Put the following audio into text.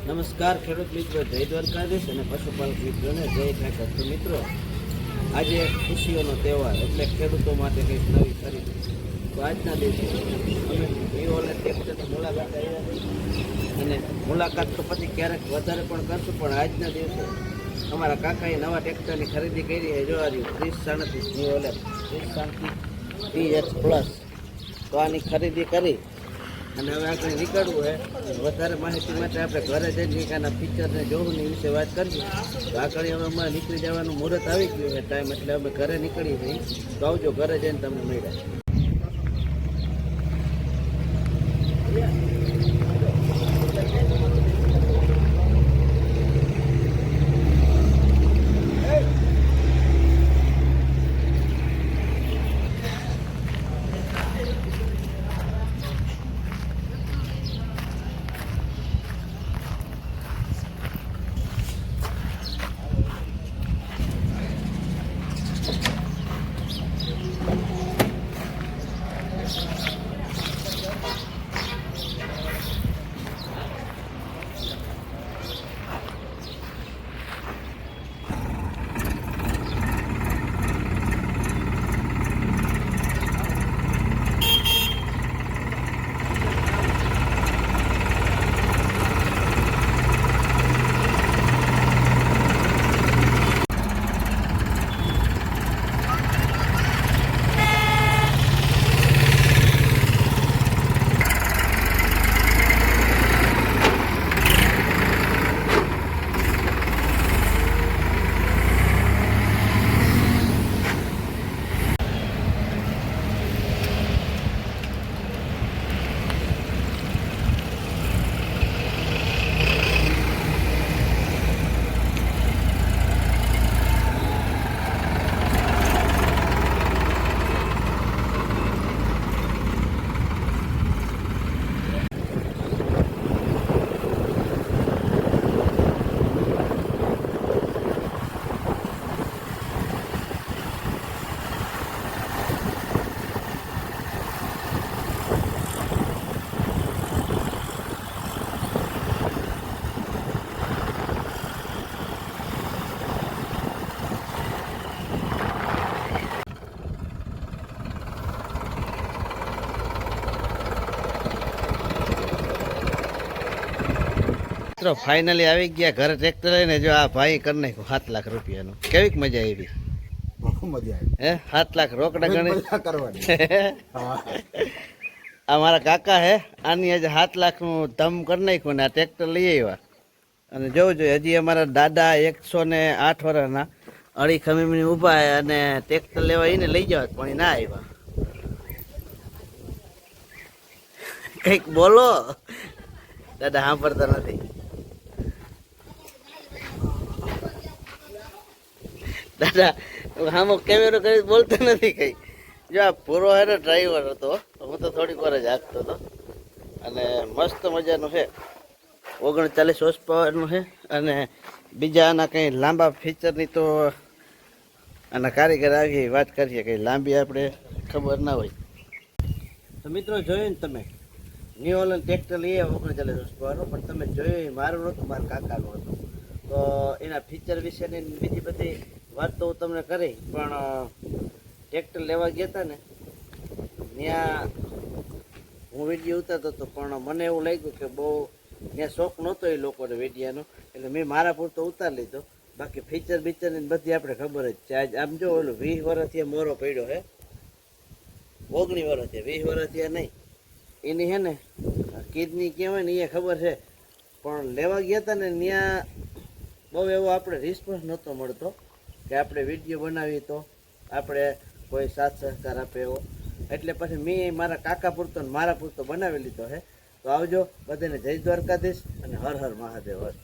નમસ્કાર, ખેડૂત મિત્રો, જય દ્વારકાધીશ અને પશુપાલક મિત્રોને જય ઠાકર. મિત્રો, આજે ખુશીઓનો તહેવાર એટલે ખેડૂતો માટે કંઈક નવી ખરીદી. તો આજના દિવસે અમે જીઓને ટ્રેક્ટરની મુલાકાત આવ્યા અને મુલાકાત તો પછી ક્યારેક વધારે પણ કરશું, પણ આજના દિવસે અમારા કાકાએ નવા ટ્રેક્ટરની ખરીદી કરી એ જોવા રહ્યું. ત્રીસ સાડત્રીસ વિવોલે ત્રીસ સાડત્રીસ ટી એક્સ પ્લસ. તો આની ખરીદી કરી અને હવે આપણે નીકળવું હોય વધારે માહિતી માટે આપણે ઘરે જઈને આના ફીચરને જોવું ને વિશે વાત કરીએ. તો આગળ હવે અમારે નીકળી જવાનું મુહૂર્ત આવી ગયું છે ટાઈમ એટલે અમે ઘરે નીકળી જઈએ તો આવજો, ઘરે જઈને તમને મળ્યા મિત્રો ફાઇનલી આવી ગયા. ઘરે ટ્રેક્ટર લઈને જો આ ભાઈ કરી નાખ્યું સાત લાખ રૂપિયાનું. કેવીક મજા આવી? બહુ મજા આવી. હે? સાત લાખ રોકડા ગણી? કરવાની. આ મારા કાકા હે આની આજે સાત લાખનું ધમ કરી નાખ્યું ને આ ટ્રેક્ટર લઈ આવ્યા. અને જોવું જોઈએ હજી અમારા દાદા એકસો ને આઠ વર્ષના અડી ખમીમની ઊભા અને ટ્રેક્ટર લેવા એને લઈ જવા પણ ના આવ્યા. કંઈક બોલો. દાદા સાંભળતા નથી. દાદા હામો કેમેરો કરી બોલતો નથી કઈ. જો આ પૂરો હેરો ડ્રાઈવર હતો, હું તો થોડીક વાર જ હાંકતો હતો. અને મસ્ત મજાનું છે. ઓગણચાલીસ હોર્સ પાવરનું છે. અને બીજા આના કંઈ લાંબા ફીચરની તો આના કારીગર આવી વાત કરીએ, કંઈ લાંબી આપણે ખબર ના હોય. તો મિત્રો જોયું ને તમે ન્યુ ઓલન ટ્રેક્ટર લઈએ ઓગણચાલીસ હોર્સ પાવરનું પણ તમે જોયું મારું નહોતું, મારા કાકાનું હતું. તો એના ફીચર વિશેની બીજી બધી વાત તો હું તમને કરી, પણ ટ્રેક્ટર લેવા ગયા હતા ને, ત્યાં હું વેડિયો ઉતારતો હતો, પણ મને એવું લાગ્યું કે બહુ, ત્યાં શોખ નહોતો એ લોકોને વેડિયાનો, એટલે મેં મારા પૂરતો ઉતાર લીધો. બાકી ફીચર બીચરની બધી આપણે ખબર જ છે. આજ, આમ જો ઓલું વીસ વર્ષથી મોરો પડ્યો હે. ઓગણી વર્ષથી વીસ વર્ષથી નહીં. એની હે ને, કિડની કહેવાય ને એ ખબર છે. પણ લેવા ગયા હતા ને, ત્યાં બહુ એવો આપણે રિસ્પોન્સ નહોતો મળતો. કે આપણે વીડિયો બનાવીએ તો આપણે કોઈ સાથ સહકાર આપે એવો. એટલે પછી મેં મારા કાકા પૂરતો મારા પૂરતો બનાવી લીધો છે તો આવજો, બધાને જય દ્વારકાધીશ અને હર હર મહાદેવ હર.